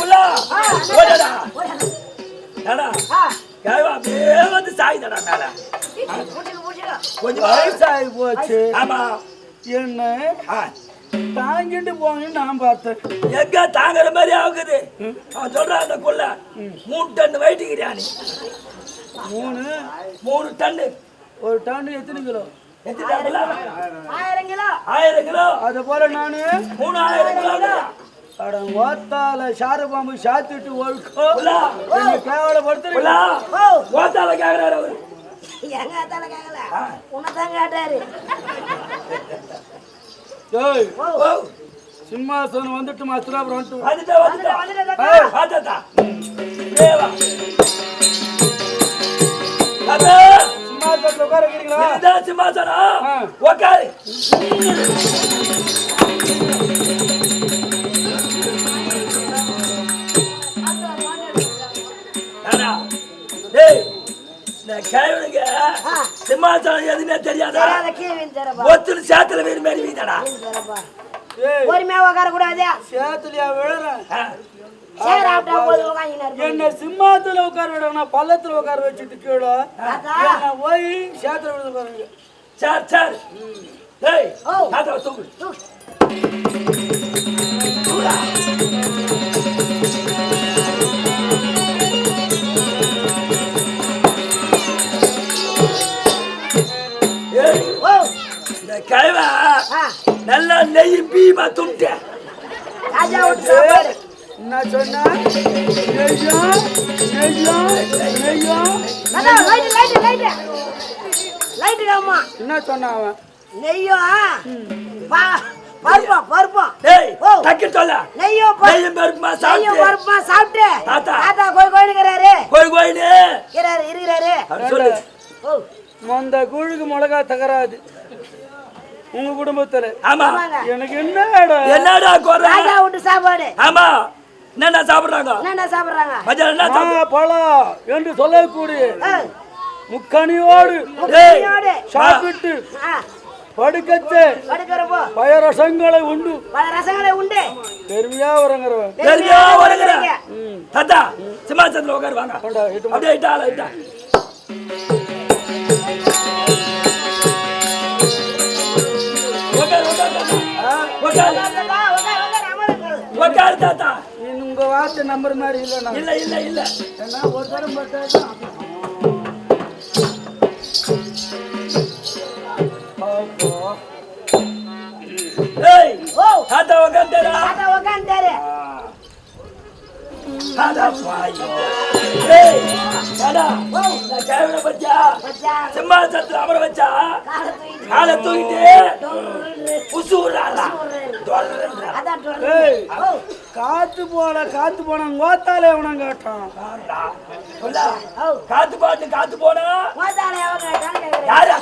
புல்லா! ஓடடா ஓடு. ஏடா கேவா அப்படியே வந்து சாயுதடா மேல. கொஞ்சம் வயசாகி போச்சு. ஆமா. என்ன? தாங்கிட்டு போங்கன்னு நான் பார்த்தேன். எங்க தாங்குற மாதிரி ஆகுது. அவன் சொல்றான் அந்த கொள்ள மூணு டன் வெயிட்டுக்கிறியா நீ? மூணு? மூணு டன்னு ஒரு டன் எத்தனை கிலோ? எத்தனை கிலோ? ஆயிரம் கிலோ. ஆயிரம் கிலோ. அதை போல நானு? மூணாயிரம் கிலோ. அட ஓத்தால சார பாம்பு சாத்திட்டு ஒழுக்கோ. புல்லா என்ன கேவலப்படுத்துறீங்க. புல்லா ஓ ஓத்தால கேக்குறாரு அவரு. எங்க அத்தால கேட்கல உன்னதான் கேட்டாரு. சிம்மாசனம் வந்துட்டு. மாஸ்டர் அப்புறம் வந்துட்டு வந்துட்டா சிம்மாசனத்துல உட்கார சிம்மாசனம்? ஆ. இந்த கேவனுங்க ஆ. சிம்மாசனம் எதுவுமே தெரியாதா? ஒத்துரு சேத்துல வீடு மாதிரி வீதடா. ஏய். பொறுமையா உட்கார கூடாது. சேத்துலயா விழுறேன் என்ன சிம்மாத்துல உட்கார விடணும் பள்ளத்துல உட்கார வச்சுட்டு கீழே போய் சேத்துல விழுந்து பாருங்க சார் சார். டேய் ஓ. தாத்தா தூக்கு. நல்லா நெய் பீமா சாப்பாடு. என்ன சொன்ன? நெய்யா? நெய்யா? நெய்யா? தாத்தா லைட் லைட் லைட் லைட் அம்மா என்ன சொன்ன அவன்? நெய்யோ? பருப்பா பருப்பா. டேய் ஓ. டக்கு சொல்ல நெய்யோ ப- நெய்யும் பருப்புமா நெய்யோ சாப்பிட்டு. பருப்பா சாப்பிட்டு. தாத்தா. தாத்தா கோயில் கோயிலுங்கிறாரு கோயில் கோயிலு இருக்கிறாரு இருக்கிறாரு. சொல்லு. ஓ மொந்த குழுக்கு மிளகா தகராது. உங்க குடும்பத்துல ஆமா. எனக்கு என்னடா? என்னடா குறை? ராஜா விட்டு சாப்பாடு. ஆமா. என்னடா சாப்பிடுறாங்க? என்னென்ன சாப்பிடுறாங்க? மத்தியானம் என்ன சாப்பிடு பழம் என்று சொல்லக்கூடிய முக்கணியோடு. சாப்பிட்டு படுக்கச்சே படுக்கிறப்போ. பயரசங்களை உண்டு. பல ரசங்களை உண்டு. பெருமையா வரங்கிறவன் தெரியா வருகிற வருகிறீங்க. தாத்தா சிம்மாசனத்துல உட்காரு வாங்க. கொண்டா இட்டு அப்படியே இட்டா இட்டா. உட்காரு தாத்தா உங்க வார்த்தை நம்புற மாதிரி இல்லை இல்ல இல்ல இல்ல. ஒரு தரம் தாத்தா உட்காந்துடா தாத்தா வச்சா சிம்மாசனத்துல அமர வச்சா? காலை தூக்கிட்டு காத்து போன காத்து போன கோத்தாலே எவனம் கேட்டான். காத்து பாட்டு காத்து போனா. யாரா